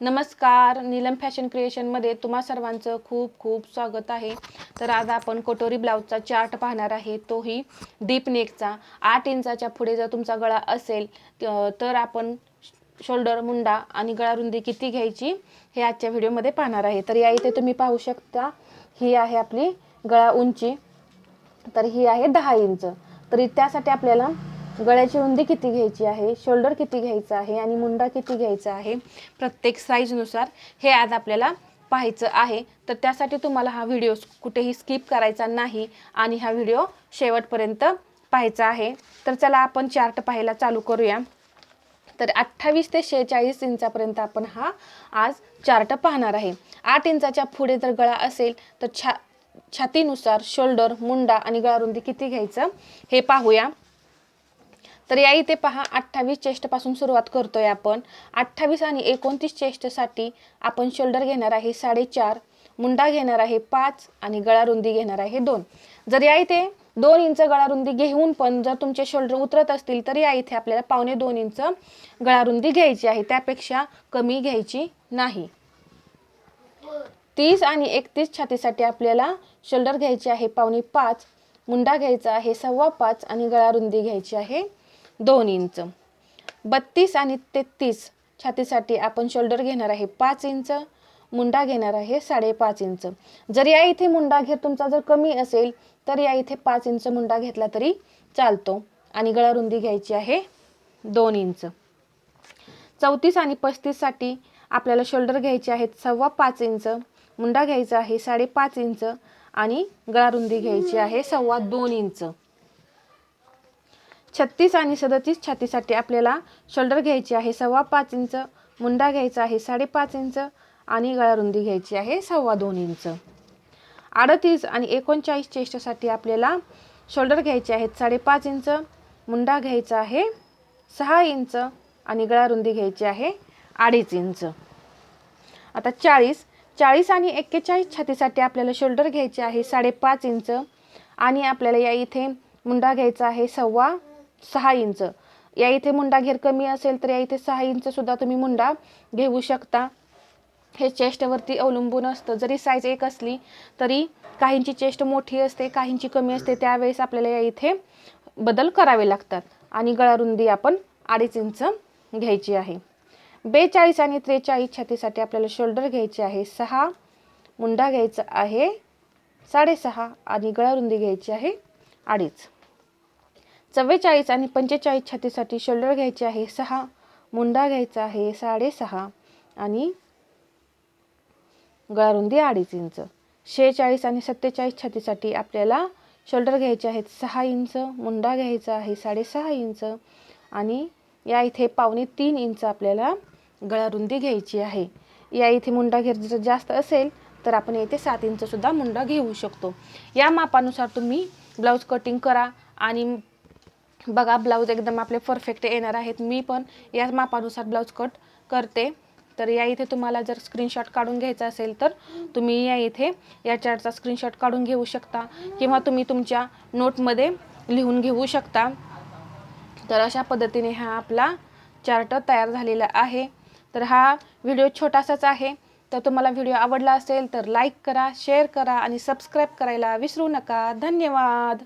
नमस्कार. नीलम फॅशन क्रिएशनमध्ये तुम्हा सर्वांचं खूप खूप स्वागत आहे. तर आज आपण कटोरी ब्लाऊजचा चार्ट पाहणार आहे. तोही डीप नेकचा. आठ इंचाच्या पुढे जर तुमचा गळा असेल तर आपण शोल्डर मुंडा आणि गळा रुंदी किती घ्यायची हे आजच्या व्हिडिओमध्ये पाहणार आहे. तर या इथे तुम्ही पाहू शकता ही आहे आपली गळा उंची. तर ही आहे दहा इंच. तरी त्यासाठी आपल्याला गळ्याची रुंदी किती घ्यायची आहे? शोल्डर किती घ्यायचं आहे? आणि मुंडा किती घ्यायचा आहे? प्रत्येक साईजनुसार हे आज आपल्याला पाहायचं आहे. तर त्यासाठी तुम्हाला हा व्हिडिओ कुठेही स्किप करायचा नाही आणि हा व्हिडिओ शेवटपर्यंत पाहायचा आहे. तर चला आपण चार्ट पाहायला चालू करूया. तर अठ्ठावीस ते शेहेचाळीस इंचापर्यंत आपण हा आज चार्ट पाहणार आहे. आठ इंचाच्या पुढे जर गळा असेल तर छा छातीनुसार शोल्डर मुंडा आणि गळारुंदी किती घ्यायचं हे पाहूया. तर या इथे पहा अठ्ठावीस चेस्टपासून सुरुवात करतोय आपण. अठ्ठावीस आणि एकोणतीस चेस्टसाठी आपण शोल्डर घेणार आहे साडेचार मुंडा घेणार आहे पाच आणि गळारुंदी घेणार आहे दोन. जर या इथे दोन इंच गळारुंदी घेऊन पण जर तुमचे शोल्डर उतरत असतील तर या इथे आपल्याला पावणे दोन इंच गळारुंदी घ्यायची आहे. त्यापेक्षा कमी घ्यायची नाही. तीस आणि एकतीस छातीसाठी आपल्याला शोल्डर घ्यायचे आहे पावणे पाच मुंडा घ्यायचा आहे सव्वा पाच आणि गळारुंदी घ्यायची आहे दोन इंच. बत्तीस आणि तेहतीस छातीसाठी आपण शोल्डर घेणार आहे पाच इंच मुंडा घेणार आहे साडेपाच इंच. जर या इथे मुंडा घेत तुमचा जर कमी असेल तर या इथे पाच इंच मुंडा घेतला तरी चालतो. आणि गळारुंदी घ्यायची आहे दोन इंच. चौतीस आणि पस्तीससाठी आपल्याला शोल्डर घ्यायचे आहेत सव्वा पाच इंच मुंडा घ्यायचा आहे साडेपाच इंच आणि गळारुंदी घ्यायची आहे सव्वा दोन इंच. छत्तीस आणि सदतीस छातीसाठी आपल्याला शोल्डर घ्यायची आहे सव्वा पाच इंच मुंडा घ्यायचा आहे साडेपाच इंच आणि गळारुंदी घ्यायची आहे सव्वा दोन इंच. अडतीस आणि एकोणचाळीस चेस्टसाठी आपल्याला शोल्डर घ्यायचे आहेत साडेपाच इंच मुंडा घ्यायचा आहे सहा इंच आणि गळारुंदी घ्यायची आहे अडीच इंच. आता चाळीस चाळीस आणि एक्केचाळीस छातीसाठी आपल्याला शोल्डर घ्यायचे आहे साडेपाच इंच आणि आपल्याला या इथे मुंडा घ्यायचा आहे सव्वा सहा इंच. या इथे मुंडा घेर कमी असेल तर या इथे सहा इंच सुद्धा तुम्ही मुंडा घेऊ शकता. हे चेस्टवरती अवलंबून असतं. जरी साईज एक असली तरी काहींची चेस्ट मोठी असते काहींची कमी असते. त्यावेळेस आपल्याला या इथे बदल करावे लागतात. आणि गळारुंदी आपण अडीच इंच घ्यायची आहे. बेचाळीस आणि त्रेचाळीस छातीसाठी आपल्याला शोल्डर घ्यायचे आहे. सहा मुंडा घ्यायचा आहे. साडेसहा आणि गळारुंदी घ्यायची आहे. अडीच. चव्वेचाळीस आणि पंचेचाळीस छातीसाठी शोल्डर घ्यायचे आहे सहा. मुंडा घ्यायचा आहे साडेसहा. आणि गळारुंदी अडीच इंच. शेहेचाळीस आणि सत्तेचाळीस छातीसाठी आपल्याला शोल्डर घ्यायचे आहेत सहा इंच. मुंडा घ्यायचा आहे साडेसहा इंच. आणि या इथे पावणे तीन इंच आपल्याला गळारुंदी घ्यायची आहे. या इथे मुंडा घेर जर जास्त असेल तर आपण येथे सात इंचसुद्धा मुंडा घेऊ शकतो. या मापानुसार तुम्ही ब्लाऊज कटिंग करा आणि बघा ब्लाऊज एकदम आपले परफेक्ट येणार आहेत. मी पण याच मापानुसार ब्लाऊज कट करते. तर या इथे तुम्हाला जर स्क्रीनशॉट काढून घ्यायचा असेल तर तुम्ही या इथे या चार्टचा स्क्रीनशॉट काढून घेऊ शकता किंवा तुम्ही तुमच्या नोटमध्ये लिहून घेऊ शकता. तर अशा पद्धतीने हा आपला चार्ट तयार झालेला आहे. तर हा व्हिडिओ छोटासाच आहे. तर तुम्हाला व्हिडिओ आवडला असेल तर लाईक करा शेअर करा आणि सबस्क्राईब करायला विसरू नका. धन्यवाद!